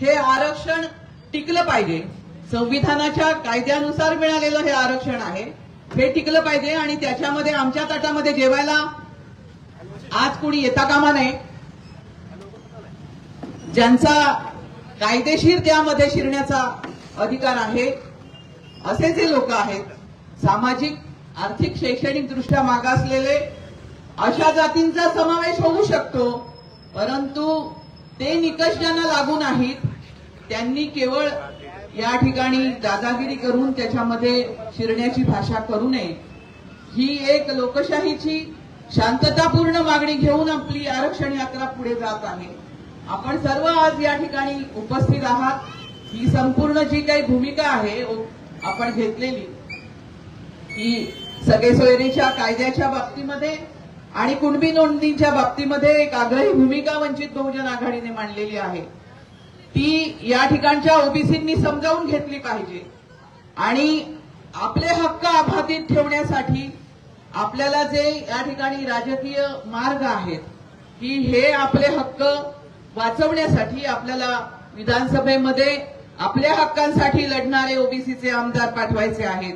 हे आरक्षण टिकलं पाहिजे. संविधानाच्या कायद्यानुसार मिळालेलं हे आरक्षण आहे. हे टिकलं पाहिजे आणि त्याच्यामध्ये आमच्या ताटामध्ये जेवायला आज कुणी येता कामा नये. ज्यांचा कायदेशीर त्यामध्ये शिरण्याचा अधिकार आहे असे जे लोक आहेत सामाजिक आर्थिक शैक्षणिक दृष्ट्या मागासलेले अशा जातींचा समावेश होऊ शकतो. परंतु ते निकष ज्यांना लागू नाहीत त्यांनी केवळ या ठिकाणी दादागिरी करून त्याच्यामध्ये शिरण्याची भाषा करू नये. ही एक लोकशाहीची शांततापूर्ण मागणी घेऊन आपली आरक्षण यात्रा पुढे जात आहे. आपण सर्व आज या ठिकाणी उपस्थित आहात. ही संपूर्ण जी काही भूमिका आहे आपण घेतलेली ही सगळे सोयरीच्या कायद्याच्या बाबतीमध्ये आणि कुणबी नोंदणीच्या बाबतीमध्ये एक आग्रही भूमिका वंचित बहुजन आघाडीने मांडलेली आहे. ती या ठिकाणच्या ओबीसींनी समजावून घेतली पाहिजे. आणि आपले हक्क अबाधित ठेवण्यासाठी आपल्याला जे या ठिकाणी राजकीय मार्ग आहेत की हे आपले हक्क वाचवण्यासाठी आपल्याला विधानसभेमध्ये आपल्या हक्कांसाठी लढणारे ओबीसीचे आमदार पाठवायचे आहेत.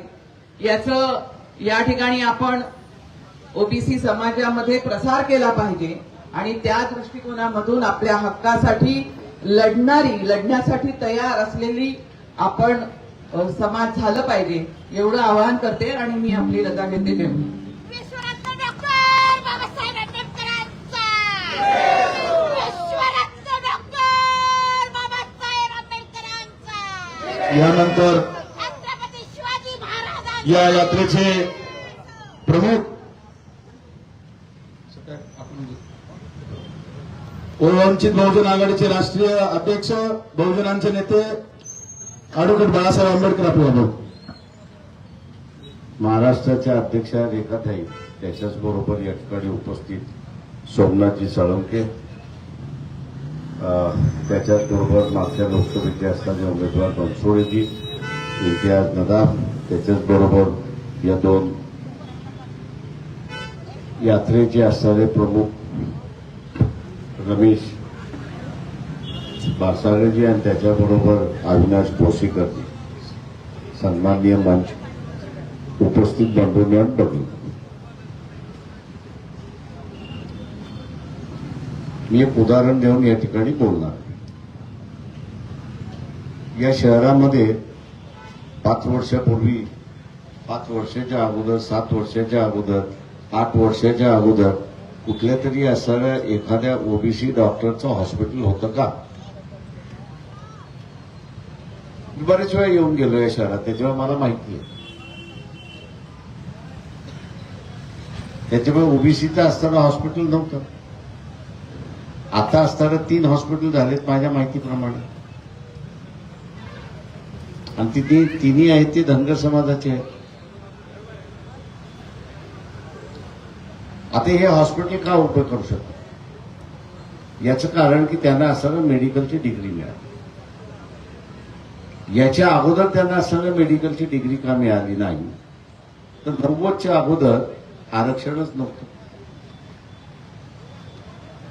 याचं या ठिकाणी आपण ओबीसी समाजामध्ये प्रसार केला पाहिजे आणि त्या दृष्टिकोनामधून आपल्या हक्कासाठी लढणारी लढण्यासाठी तयार असलेली आपण समाज झालं पाहिजे एवढं आवाहन करते आणि मी आपली रजा घेते. यानंतर या यात्रेचे प्रमुख वंचित बहुजन आघाडीचे राष्ट्रीय अध्यक्ष बहुजनांचे नेते ऍडव्होकेट बाळासाहेब आंबेडकर आपल्याला महाराष्ट्राच्या अध्यक्षा रेखाताई त्याच्याच बरोबर या ठिकाणी उपस्थित सोमनाथजी साळुंके त्याच्याच बरोबर मागच्या लोकसभेचे असणारे उमेदवार बनसोळेजी इम्तियाज नदाफ त्याच्याच बरोबर या दोन यात्रेचे असणारे प्रमुख रमेश बासाळेजी आणि त्याच्याबरोबर अविनाश भोसीकरजी सन्माननीय मंच उपस्थित बंधूंनी आणि मी एक उदाहरण देऊन या ठिकाणी बोलणार. या शहरामध्ये पाच वर्षापूर्वी पाच वर्षाच्या अगोदर सात वर्षाच्या अगोदर आठ वर्षाच्या अगोदर कुठल्या तरी असणाऱ्या एखाद्या ओबीसी डॉक्टरचं हॉस्पिटल होतं का? मी बरेच वेळा येऊन गेलो या शहरात त्याच्यामुळे मला माहिती आहे त्याच्यामुळे ओबीसीचं असताना हॉस्पिटल नव्हतं. आता असताना तीन हॉस्पिटल झालेत माझ्या माहितीप्रमाणे. आणि तिथे तिन्ही आहेत ते धनगर समाजाचे आहेत. आता हे हॉस्पिटल का उभं करू शकतं? याचं कारण की त्यांना असताना मेडिकलची डिग्री मिळाली. याच्या अगोदर त्यांना असताना मेडिकलची डिग्री का मिळाली नाही? तर नव्वदच्या अगोदर आरक्षणच नव्हतं.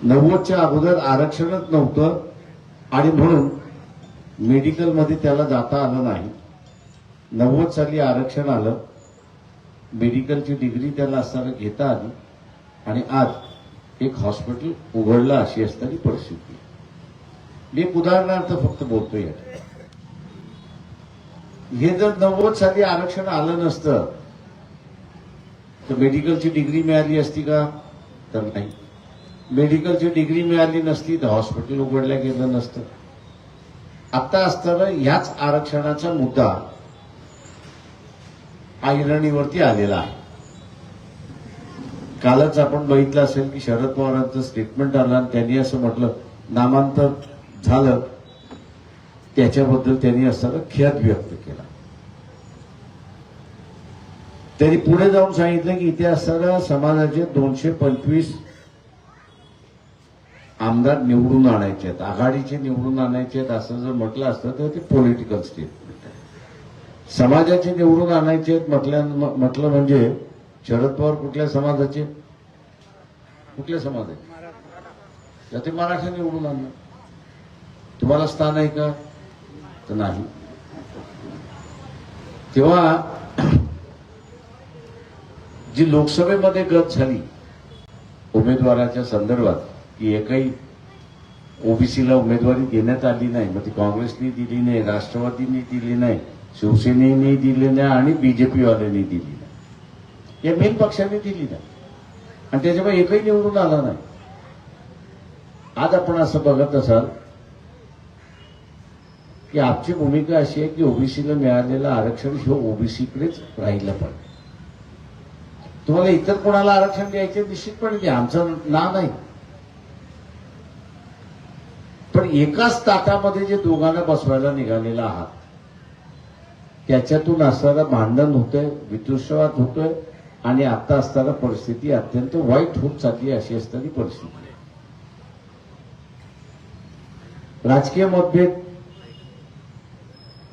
नव्वदच्या अगोदर आरक्षणच नव्हतं आणि म्हणून मेडिकलमध्ये त्याला जाता आलं नाही. नव्वद साली आरक्षण आलं. मेडिकलची डिग्री त्याला असताना घेता आली. आणि आज एक हॉस्पिटल उघडलं अशी असताना परिस्थिती. मी एक उदाहरणार्थ फक्त बोलतोय हे जर नव्वद साली आरक्षण आलं नसतं तर मेडिकलची डिग्री मिळाली असती का? तर नाही. मेडिकलची डिग्री मिळाली नसती तर हॉस्पिटल उघडलं गेलं नसतं. आता असताना ह्याच आरक्षणाचा मुद्दा ऐरणीवरती आलेला आहे. कालच आपण बघितलं असेल की शरद पवारांचं स्टेटमेंट आलं आणि त्यांनी असं म्हटलं नामांतर झालं त्याच्याबद्दल त्यांनी असताना खेद व्यक्त केला. त्यांनी पुढे जाऊन सांगितलं की इथे असताना समाजाचे दोनशे पंचवीस आमदार निवडून आणायचे आहेत. आघाडीचे निवडून आणायचे आहेत असं जर म्हटलं असतं तर ते पॉलिटिकल स्टेटमेंट आहे. समाजाचे निवडून आणायचे आहेत म्हटल्या म्हटलं म्हणजे शरद पवार कुठल्या समाजाचे? कुठल्या समाजाचे? तर ते मराठा निवडून आणलं. तुम्हाला स्थान आहे का? तर नाही. तेव्हा जी लोकसभेमध्ये गत झाली उमेदवाराच्या संदर्भात की एकही ओबीसीला उमेदवारी देण्यात आली नाही मग ती काँग्रेसने दिली नाही राष्ट्रवादीने दिली नाही शिवसेनेने दिली नाही आणि बीजेपी वाल्यांनी दिली एम या मेन पक्षाने दिली नाही आणि त्याच्यामुळे एकही निवडून आला नाही. आज आपण असं बघत असाल की आपची भूमिका अशी आहे की ओबीसीला मिळालेलं आरक्षण हे ओबीसीकडेच राहिलं पाहिजे तुम्हाला इतर कोणाला आरक्षण द्यायचे निश्चितपणे द्या आमचं ना नाही. पण एकाच ताटामध्ये जे दोघांना बसवायला निघालेला आहात त्याच्यातून असणारं भांडण होतंय वितुष्यवाद होतोय आणि आता असताना परिस्थिती अत्यंत वाईट होत चालली अशी असताना परिस्थिती आहे. राजकीय मतभेद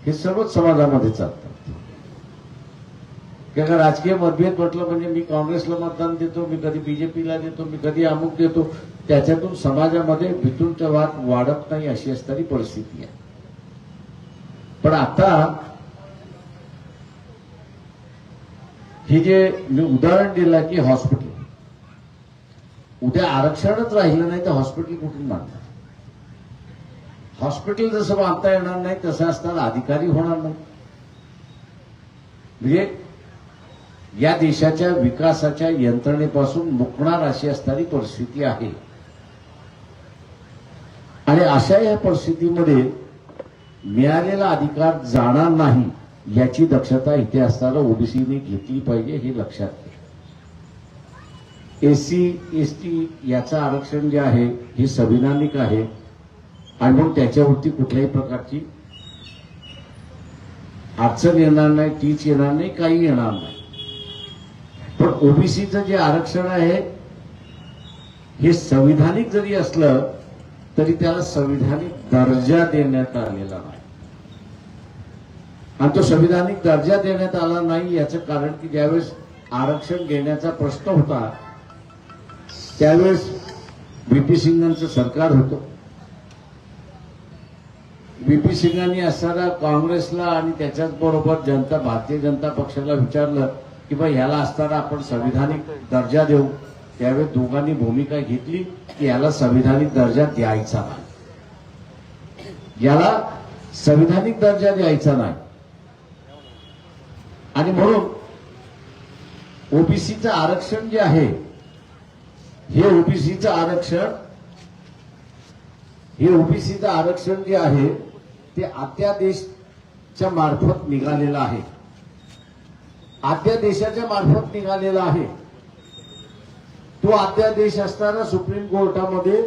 हे सर्वच समाजामध्ये चालतात. कारण राजकीय मतभेद म्हटलं म्हणजे मी काँग्रेसला मतदान देतो मी कधी बीजेपीला देतो मी कधी अमुक देतो त्याच्यातून समाजामध्ये वितुंट वाद वाढत नाही अशी असणारी परिस्थिती आहे. पण आता हे जे मी उदाहरण दिलं की हॉस्पिटल उद्या आरक्षणच राहिलं नाही तर हॉस्पिटल कुठून बांधणार हॉस्पिटल जसं बांधता येणार नाही तसं असताना अधिकारी होणार नाही. म्हणजे या देशाच्या विकासाच्या यंत्रणेपासून मुकणार अशी असणारी परिस्थिती आहे. आणि अशा या परिस्थितीमध्ये मिळालेला अधिकार जाणार नाही. याची दक्षता इथे असताना ओबीसीने घेतली पाहिजे हे लक्षात घ्या. एससी एस टी याचं आरक्षण जे आहे हे संविधानिक आहे. आणि मग त्याच्यावरती कुठल्याही प्रकारची अडचण येणार नाही तीच येणार नाही काही येणार नाही. पण ओबीसीचं जे आरक्षण आहे हे संविधानिक जरी असलं तरी त्याला संविधानिक दर्जा देण्यात आलेला नाही. आणि तो संविधानिक दर्जा देण्यात आला नाही याचं कारण की ज्यावेळेस आरक्षण घेण्याचा प्रश्न होता त्यावेळेस बीपी सिंगांचं सरकार होतं. बीपी सिंगांनी असताना काँग्रेसला आणि त्याच्याच बरोबर जनता भारतीय जनता पक्षाला विचारलं की बा ह्याला असताना आपण संविधानिक दर्जा देऊ. त्यावेळेस दोघांनी भूमिका घेतली की याला संविधानिक दर्जा द्यायचा नाही. याला संविधानिक दर्जा द्यायचा नाही. आणि म्हणून ओबीसीचं आरक्षण जे आहे हे ओबीसीचं आरक्षण हे ओबीसीचं आरक्षण जे आहे ते अध्यादेशच्या मार्फत निघालेलं आहे. अध्यादेशाच्या मार्फत निघालेला आहे. तो अध्यादेश असताना सुप्रीम कोर्टामध्ये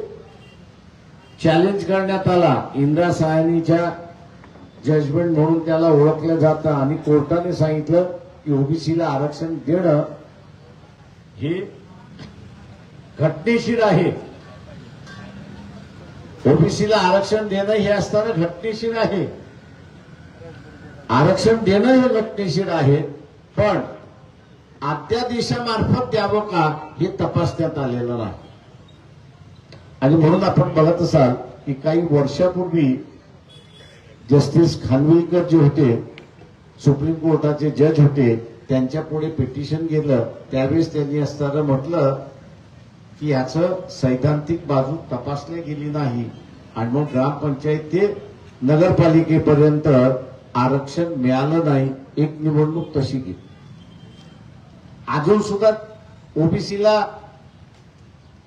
चॅलेंज करण्यात आला. इंदिरा सायनीच्या जजमेंट म्हणून त्याला ओळखलं जातं. आणि कोर्टाने सांगितलं की ओबीसीला आरक्षण देणं हे घटनेशीर आहे. ओबीसीला आरक्षण देणं हे असताना घटनेशीर आहे. आरक्षण देणं हे घटनेशीर आहे. पण अध्यादेशामार्फत द्यावं का हे तपासण्यात आलेलं नाही. आणि म्हणून आपण बघत असाल की काही वर्षापूर्वी जस्टिस खानविलकर जे होते सुप्रीम कोर्टाचे जज होते त्यांच्या पुढे पिटिशन गेलं त्यावेळेस त्यांनी असताना म्हटलं की याचं सैद्धांतिक बाजू तपासली गेली नाही. आणि मग ग्रामपंचायत ते नगरपालिकेपर्यंत आरक्षण मिळालं नाही. एक निवडणूक तशी गेली. अजून सुद्धा ओबीसीला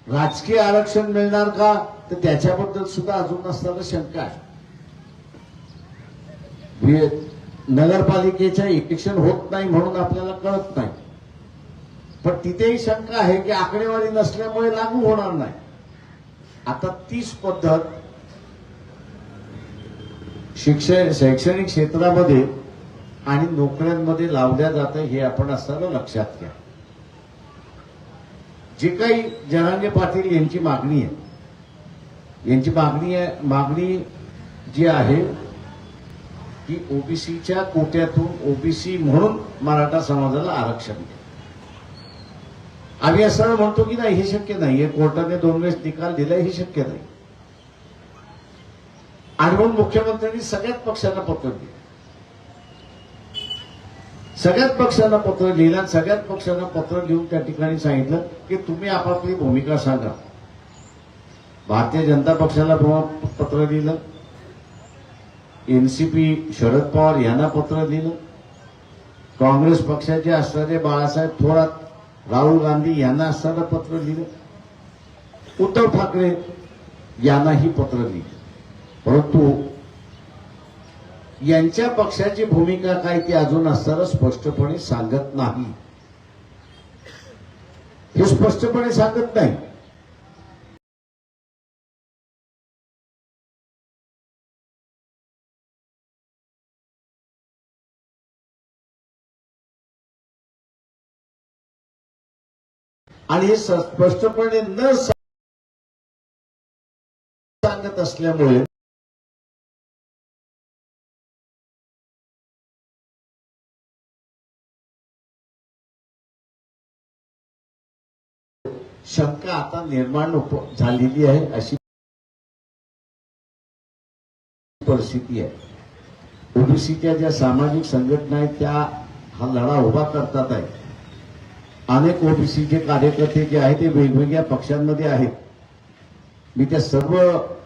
राजकीय आरक्षण मिळणार का? तर त्याच्याबद्दल सुद्धा अजून असताना शंका आहे. नगरपालिकेच्या इलेक्शन होत नाही म्हणून आपल्याला कळत नाही. पण तिथेही शंका आहे की आकडेवारी नसल्यामुळे लागू होणार नाही. आता तीच पद्धत शिक्षण शैक्षणिक क्षेत्रामध्ये आणि नोकऱ्यांमध्ये लावल्या जातं हे आपण असताना लक्षात घ्या. जे काही जरांगे पाटील यांची मागणी आहे यांची मागणी आहे मागणी जी आहे की ओबीसीच्या कोट्यातून ओबीसी म्हणून मराठा समाजाला आरक्षण द्या. आम्ही असं म्हणतो की नाही हे शक्य नाही. हे कोर्टाने दोन वेळेस निकाल दिला हे शक्य नाही. आणि म्हणून मुख्यमंत्र्यांनी सगळ्याच पक्षांना पत्र दिलं. सगळ्याच पक्षांना पत्र लिहिलं आणि सगळ्याच पक्षांना पत्र लिहून त्या ठिकाणी सांगितलं की तुम्ही आपापली भूमिका सांगा. भारतीय जनता पक्षाला पत्र लिहिलं. एनसीपी शरद पवार यांना पत्र दिलं. काँग्रेस पक्षाचे असणारे बाळासाहेब थोरात राहुल गांधी यांना असताना पत्र लिहिलं उद्धव ठाकरे यांनाही पत्र लिहिलं परंतु यांच्या पक्षाची भूमिका काय ती अजून असताना स्पष्टपणे सांगत नाही. हे स्पष्टपणे सांगत नाही. आणि हे स्पष्टपणे न सांगत असल्यामुळे शंका आता निर्माण झालेली आहे अशी परिस्थिती आहे. ओबीसीच्या ज्या सामाजिक संघटना आहेत त्या हा लढा उभा करतात आहे अनेक ओबीसीचे कार्यकर्ते जे आहेत ते वेगवेगळ्या पक्षांमध्ये आहेत. मी त्या सर्व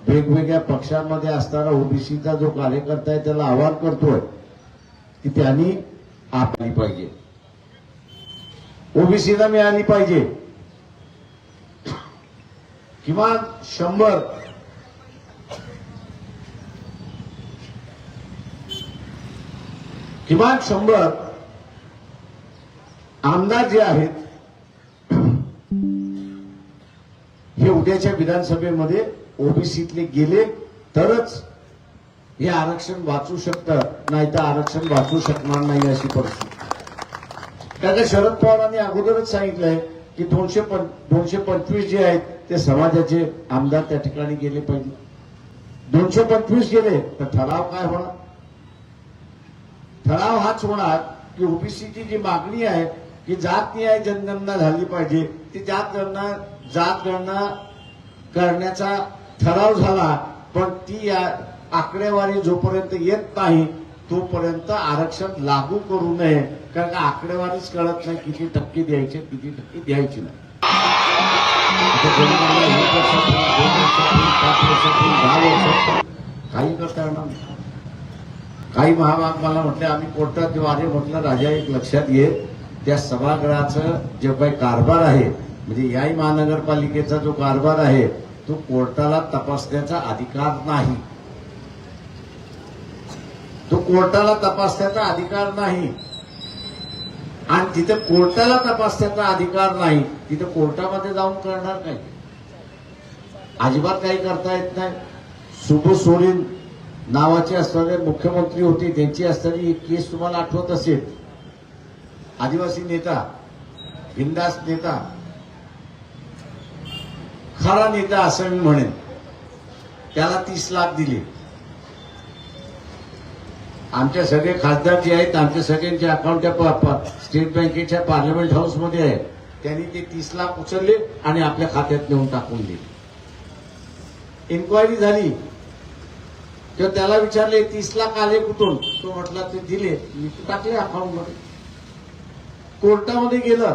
वेगवेगळ्या पक्षांमध्ये असणारा ओबीसीचा जो कार्यकर्ता आहे त्याला आवाहन करतोय की त्यांनी आपली पाहिजे. ओबीसीला मिळाली पाहिजे. किमान शंभर. किमान शंभर. आमदार जे आहेत हे उद्याच्या विधानसभेमध्ये ओबीसीतले गेले तरच हे आरक्षण वाचू शकतं नाही तर आरक्षण वाचू शकणार नाही अशी परिस्थिती. कारण शरद पवारांनी अगोदरच सांगितलंय की दोनशे पं दोनशे पंचवीस जे आहेत ते समाजाचे आमदार त्या ठिकाणी गेले पाहिजे. दोनशे पंचवीस गेले तर ठराव काय होणार? ठराव हाच होणार की ओबीसीची जी मागणी आहे की जात न्याय जनगणना झाली पाहिजे. ती जात गणना जात गणना करण्याचा ठराव झाला पण ती या आकडेवारी जोपर्यंत येत नाही तोपर्यंत आरक्षण लागू करू नये. कारण का आकडेवारीच कळत नाही किती टक्के द्यायचे किती टक्के द्यायची नाही. काही करता येणार काही महाभाग मला म्हटले आम्ही कोर्टात जेव्हा आले म्हटलं राजा एक लक्षात घे. त्या सभागृहाचं जे काही कारभार आहे म्हणजे याही महानगरपालिकेचा जो कारभार आहे तो कोर्टाला तपासण्याचा अधिकार नाही. तो कोर्टाला तपासण्याचा अधिकार नाही. आणि तिथे कोर्टाला तपासण्याचा अधिकार नाही तिथे कोर्टामध्ये जाऊन करणार नाही अजिबात काही करता येत नाही. सुबो सोरेन नावाचे असणारे मुख्यमंत्री होते त्यांची असणारी एक केस तुम्हाला आठवत असेल. आदिवासी नेता बिंदास नेता खरा नेता असं मी म्हणेन. त्याला तीस लाख दिले. आमच्या सगळे खासदार जे आहेत आमच्या सगळ्यांचे अकाउंट त्या स्टेट बँकेच्या पार्लमेंट हाऊसमध्ये आहे. त्यांनी ते तीस लाख उचलले आणि आपल्या खात्यात नेऊन टाकून दिले. इन्क्वायरी झाली. तेव्हा त्याला विचारले तीस लाख आले कुठून? तो म्हटला ते दिले मी ते टाकले अकाउंटमध्ये कोर्टामध्ये गेलं.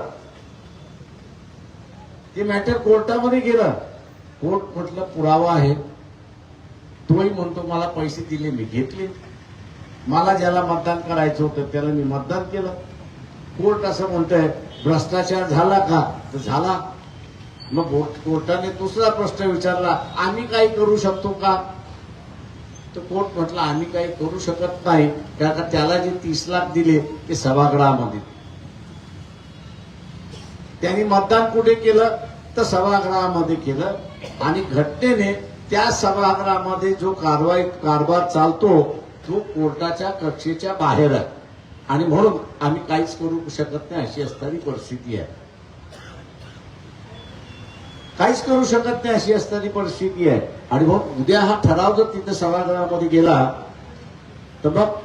ते मॅटर कोर्टामध्ये गेलं. कोर्ट म्हटलं पुरावा आहे. तोही म्हणतो मला पैसे दिले मी घेतले. मला ज्याला मतदान करायचं होतं त्याला मी मतदान केलं. कोर्ट असं म्हणतंय भ्रष्टाचार झाला का? तर झाला. मग कोर्टाने दुसरा प्रश्न विचारला आम्ही काही करू शकतो का? तर कोर्ट म्हटलं आम्ही काही करू शकत नाही. कारण का त्याला जे तीस लाख दिले ते सभागृहामध्ये. त्यांनी मतदान कुठे केलं? तर सभागृहामध्ये केलं. आणि घटनेने त्या सभागृहामध्ये जो कारवाई कारभार चालतो तो कोर्टाच्या कक्षेच्या बाहेर आहे. आणि म्हणून आम्ही काहीच करू शकत नाही अशी असणारी परिस्थिती आहे. काहीच करू शकत नाही अशी असणारी परिस्थिती आहे. आणि मग उद्या हा ठराव जर तिथे सभागृहामध्ये गेला तर मग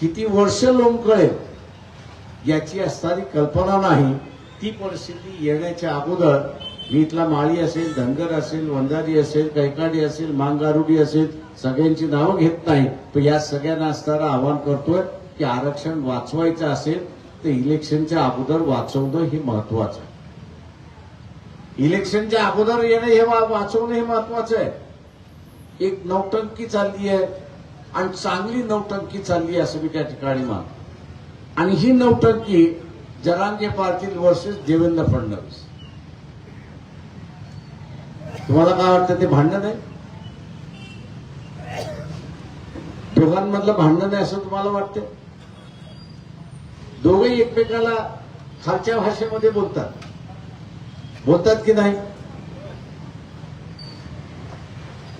किती वर्ष लोंबकळेल याची असणारी कल्पना नाही. ती परिस्थिती येण्याच्या अगोदर मी इथला माळी असेल धनगर असेल वंजारी असेल कैकाडी असेल मांगारुडी असेल सगळ्यांची नावं घेत नाही. पण या सगळ्यांना असताना आवाहन करतोय की आरक्षण वाचवायचं असेल तर इलेक्शनच्या अगोदर वाचवणं हे महत्वाचं आहे. इलेक्शनच्या अगोदर येणं हे वाचवणं हे महत्वाचं आहे. एक नौटंकी चालली आहे आणि चांगली नौटंकी चालली आहे असं मी त्या ठिकाणी मानतो. आणि ही नौटंकी जरांगे पाटील वर्सेस देवेंद्र फडणवीस. तुम्हाला काय वाटतं ते भांडण आहे? दोघांमधलं भांडण आहे असं तुम्हाला वाटतं दोघेही एकमेकाला खालच्या भाषेमध्ये बोलतात. बोलतात की नाही?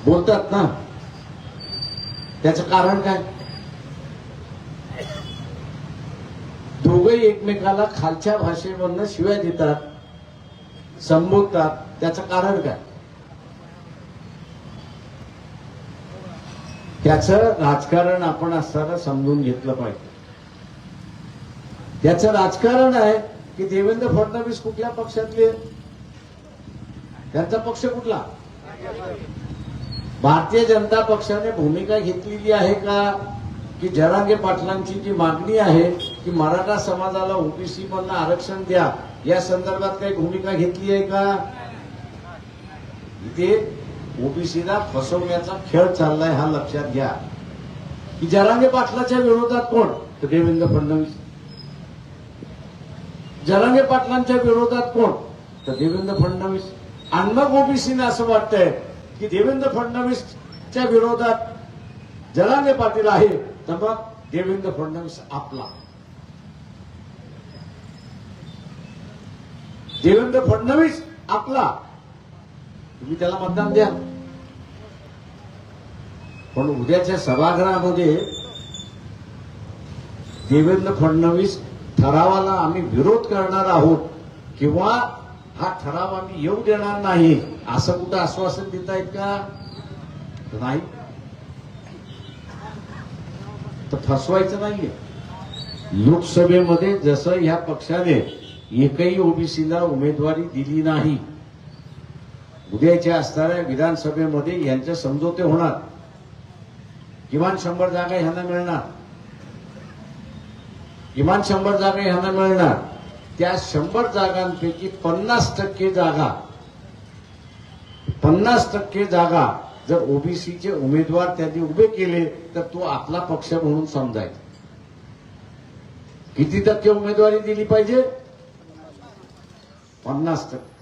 बोलतात ना? त्याचं कारण काय? दोघंही एकमेकाला खालच्या भाषेमधनं शिव्या देतात संबोधतात त्याचं कारण काय? त्याचं राजकारण आपण असताना समजून घेतलं पाहिजे. त्याचं राजकारण आहे की देवेंद्र फडणवीस कुठल्या पक्षातले? त्यांचा पक्ष कुठला? भारतीय जनता पक्षाने भूमिका घेतलेली आहे का? की जरांगे पाटलांची जी मागणी आहे की मराठा समाजाला ओबीसी मधनं आरक्षण द्या या संदर्भात काही भूमिका घेतली आहे का? इथे ओबीसीला फसवण्याचा खेळ चाललाय हा लक्षात घ्या. की जरांगे पाटलाच्या विरोधात कोण? तर देवेंद्र फडणवीस. जरांगे पाटलांच्या विरोधात कोण? तर देवेंद्र फडणवीस. आणि मग ओबीसीने असं वाटतंय की देवेंद्र फडणवीसच्या विरोधात जरांगे पाटील आहे तर मग देवेंद्र फडणवीस आपला. देवेंद्र फडणवीस आपला. तुम्ही त्याला मतदान द्या. पण उद्याच्या सभागृहामध्ये देवेंद्र फडणवीस ठरावाला आम्ही विरोध करणार आहोत किंवा हा ठराव आम्ही येऊ देणार नाही असं कुठं आश्वासन देतायत का? नाही. तर फसवायचं नाहीये. लोकसभेमध्ये जसं ह्या पक्षाने एकही ओबीसीला उमेदवारी दिली नाही उद्याच्या असणाऱ्या विधानसभेमध्ये यांचे समजोते होणार. किमान शंभर जागा ह्यांना मिळणार. किमान शंभर जागा ह्यांना मिळणार. त्या शंभर जागांपैकी पन्नास टक्के जागा पन्नास टक्के जागा जर ओबीसीचे उमेदवार त्यांनी उभे केले तर तो आपला पक्ष म्हणून समजायचा. किती टक्के उमेदवारी दिली पाहिजे? पन्नास टक्के.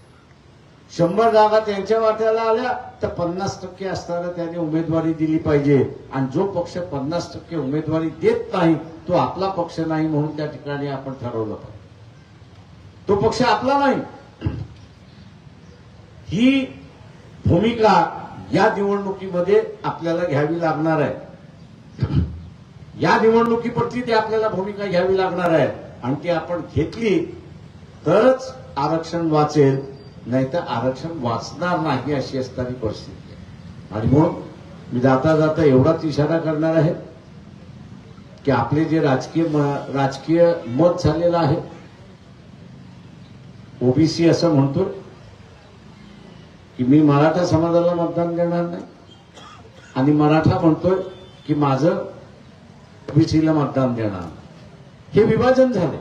शंभर जागा त्यांच्या वाट्याला आल्या तर पन्नास टक्के असताना त्याने उमेदवारी दिली पाहिजे. आणि जो पक्ष पन्नास टक्के उमेदवारी देत नाही तो आपला पक्ष नाही म्हणून त्या ठिकाणी आपण ठरवलं पाहिजे. तो पक्ष आपला नाही. ही भूमिका या निवडणुकीमध्ये आपल्याला घ्यावी लागणार आहे. या निवडणुकीप्रती ती आपल्याला भूमिका घ्यावी लागणार आहे. आणि ती आपण घेतली तरच आरक्षण वाचेल नाही तर आरक्षण वाचणार नाही अशी असणारी परिस्थिती आहे. आणि म्हणून मी जाता जाता एवढाच इशारा करणार आहे की आपले जे राजकीय म- राजकीय मत झालेलं आहे ओबीसी असं म्हणतो की मी मराठा समाजाला मतदान देणार नाही. आणि मराठा म्हणतोय की माझं ओबीसीला मतदान देणार हे विभाजन झाले.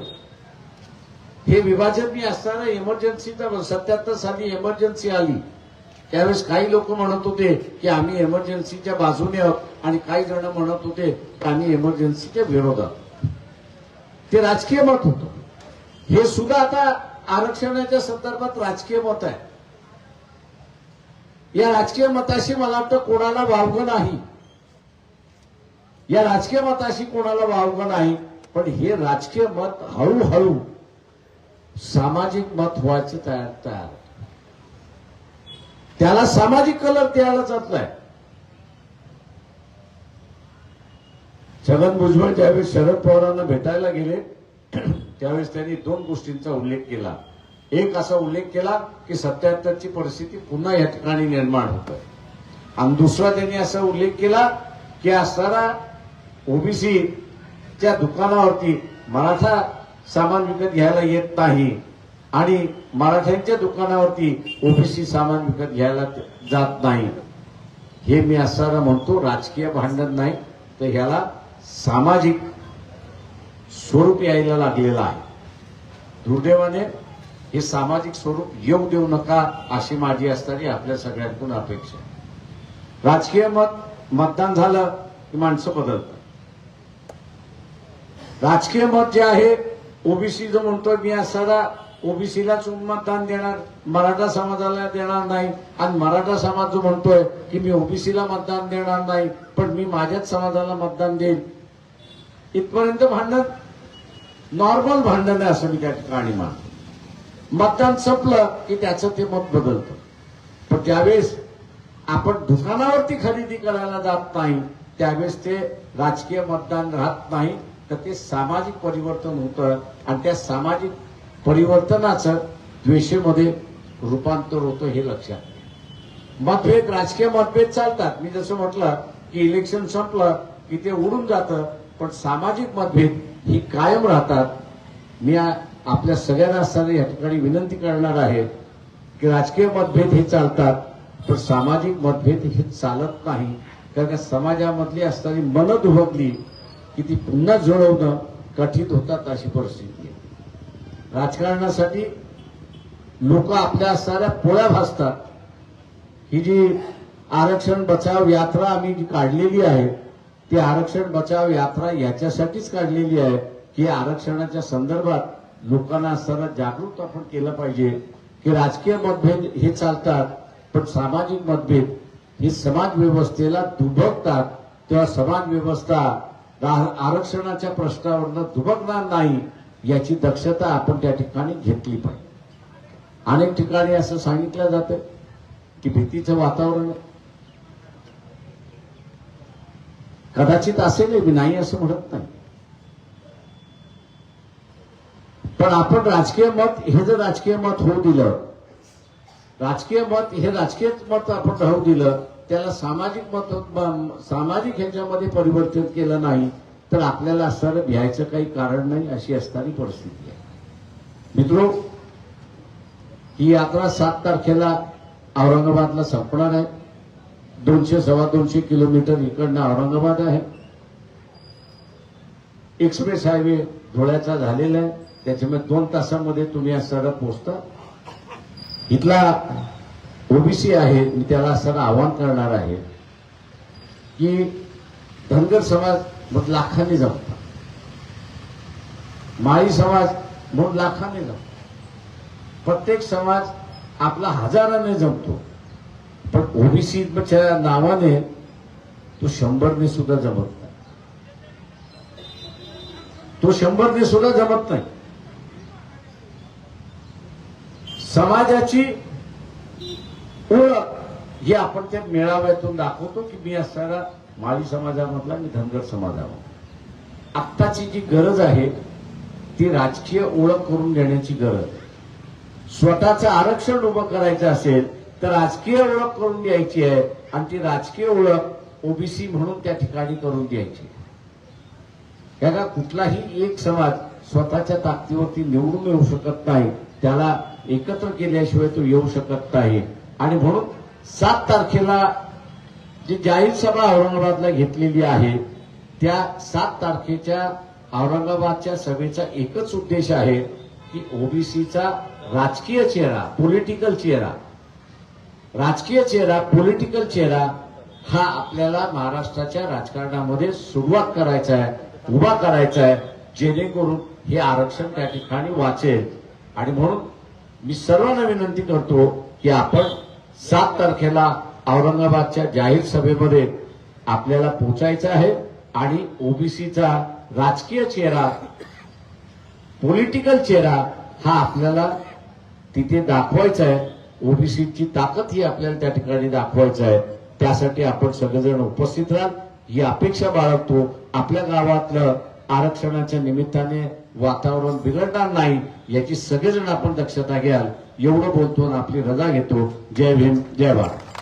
हे विभाजन मी असताना इमर्जन्सीचा सत्याहत्तर साली इमर्जन्सी आली. त्यावेळेस काही लोक म्हणत होते की आम्ही इमर्जन्सीच्या बाजूने आहोत आणि काही जण म्हणत होते की आम्ही इमर्जन्सीच्या विरोधात ते राजकीय मत होतं. हे सुद्धा आता आरक्षणाच्या संदर्भात राजकीय मत आहे. या राजकीय मताशी मला वाटतं कोणाला वावगं नाही. या राजकीय मताशी कोणाला वावगं नाही पण हे राजकीय मत हळूहळू सामाजिक मत व्हायचं तयार तयार. त्याला सामाजिक कलर द्यायला जात नाही. छगन भुजबळ ज्यावेळेस शरद पवारांना भेटायला गेले त्यावेळेस त्यांनी दोन गोष्टींचा उल्लेख केला. एक असा उल्लेख केला की सत्याहत्तरची परिस्थिती पुन्हा या ठिकाणी निर्माण होत आहे आणि दुसरा त्यांनी असा उल्लेख केला की असणारा ओबीसीच्या दुकानावरती मराठा सामान विकत घ्यायला येत नाही आणि मराठ्यांच्या दुकानावरती ओबीसी सामान विकत घ्यायला जात नाही. हे मी असताना म्हणतो राजकीय भांडण नाही तर ह्याला सामाजिक स्वरूप यायला लागलेलं आहे. दुर्दैवाने हे सामाजिक स्वरूप येऊ देऊ नका अशी माझी असणारी आपल्या सगळ्यांकडून अपेक्षा आहे. राजकीय मत मतदान झालं की माणसं बदलतात. राजकीय मत जे आहे ओबीसी जो म्हणतोय मी असताना ओबीसीलाच मतदान देणार मराठा समाजाला देणार नाही. आणि मराठा समाज जो म्हणतोय की मी ओबीसीला मतदान देणार नाही पण मी माझ्याच समाजाला मतदान देईन. इथपर्यंत भांडण? नॉर्मल भांडण आहे असं मी त्या ठिकाणी मानतो. मतदान संपलं की त्याचं ते मत बदलतं. पण त्यावेळेस आपण दुकानावरती खरेदी करायला जात नाही त्यावेळेस ते राजकीय मतदान राहत नाही तर ते सामाजिक परिवर्तन होतं आणि त्या सामाजिक परिवर्तनाचं द्वेषेमध्ये रूपांतर होतं हे लक्षात मतभेद राजकीय मतभेद चालतात. मी जसं म्हटलं की इलेक्शन संपलं की ते उडून जातं पण सामाजिक मतभेद ही कायम राहतात. मी आपल्या सगळ्यांना असताना या ठिकाणी विनंती करणार आहे की राजकीय मतभेद हे चालतात पण सामाजिक मतभेद हे चालत नाही. कारण का समाजामधली असणारी मन दुभगली की ती पुन्हा जुळवणं कठीण होतात अशी परिस्थिती आहे. राजकारणासाठी लोक आपल्या असणाऱ्या पोळ्या भासतात ही जी आरक्षण बचाव यात्रा आम्ही जी काढलेली आहे ती आरक्षण बचाव यात्रा याच्यासाठीच काढलेली आहे की आरक्षणाच्या संदर्भात लोकांना असताना जागरूक आपण केलं पाहिजे. की राजकीय मतभेद हे चालतात पण सामाजिक मतभेद हे समाज व्यवस्थेला दुभगतात तेव्हा समाज व्यवस्था आरक्षणाच्या प्रश्नावरनं दुभगणार नाही याची दक्षता आपण त्या ठिकाणी घेतली पाहिजे. अनेक ठिकाणी असं सांगितलं जातं की भीतीचं वातावरण कदाचित असेल मी नाही असं म्हणत नाही. पण आपण राजकीय मत हे जर राजकीय मत होऊ दिलं राजकीय मत हे राजकीय मत आपण राहू दिलं त्याला सामाजिक मत सामाजिक ह्याच्यामध्ये परिवर्तन केलं नाही तर आपल्याला असणारं भ्यायचं काही कारण नाही अशी असणारी परिस्थिती आहे. मित्रो ही यात्रा सात तारखेला औरंगाबादला संपणार आहे. दोनशे सव्वा दोनशे किलोमीटर इकडनं औरंगाबाद आहे. एक्सप्रेस हायवे धुळ्याचा झालेला आहे. त्याच्यामुळे दोन तासामध्ये तुम्ही या असताना पोहोचता. इथला ओबीसी आहे मी त्याला असताना आवाहन करणार आहे की धनगर समाज मग लाखांनी जमता. माळी समाज मग लाखांनी जमतो. प्रत्येक समाज आपला हजाराने जमतो. पण ओबीसीच्या नावाने तो शंभरने सुद्धा जमत तो शंभरने सुद्धा जमत नाही. समाजाची ओळख ही आपण त्या मेळाव्यातून दाखवतो की मी असणारा माळी समाजामधला मी धनगर समाजामधला. आत्ताची जी गरज आहे ती राजकीय ओळख करून घेण्याची गरज. स्वतःचं आरक्षण उभं करायचं असेल तर राजकीय ओळख करून द्यायची आहे आणि ती राजकीय ओळख ओबीसी म्हणून त्या ठिकाणी करून द्यायची. त्याला कुठलाही एक समाज स्वतःच्या ताकदीवरती निवडून येऊ शकत नाही. त्याला एकत्र केल्याशिवाय तो येऊ शकत नाही. आणि म्हणून सात तारखेला जी जाहीर सभा औरंगाबादला घेतलेली आहे त्या सात तारखेच्या औरंगाबादच्या सभेचा एकच उद्देश आहे की ओबीसीचा राजकीय चेहरा पॉलिटिकल चेहरा राजकीय चेहरा पॉलिटिकल चेहरा हा आपल्याला महाराष्ट्राच्या राजकारणामध्ये सुरुवात करायचा आहे. उभा करायचा आहे जेणेकरून हे आरक्षण त्या ठिकाणी वाचेल. आणि म्हणून मी सर्वांना विनंती करतो की आपण सात तारखेला औरंगाबादच्या जाहीर सभेमध्ये आपल्याला पोचायचं आहे आणि ओबीसीचा राजकीय चेहरा पॉलिटिकल चेहरा हा आपल्याला तिथे दाखवायचा आहे. ओबीसीची ताकद ही आपल्याला त्या ठिकाणी दाखवायचं आहे. त्यासाठी आपण सगळेजण उपस्थित राहाल. ही अपेक्षा बाळगतो. आपल्या गावातलं आरक्षणाच्या निमित्ताने वातावरण बिघडणार नाही याची सगळेजण आपण दक्षता घ्याल. एवढं बोलतो आणि आपली रजा घेतो. जय भीम जय भारत.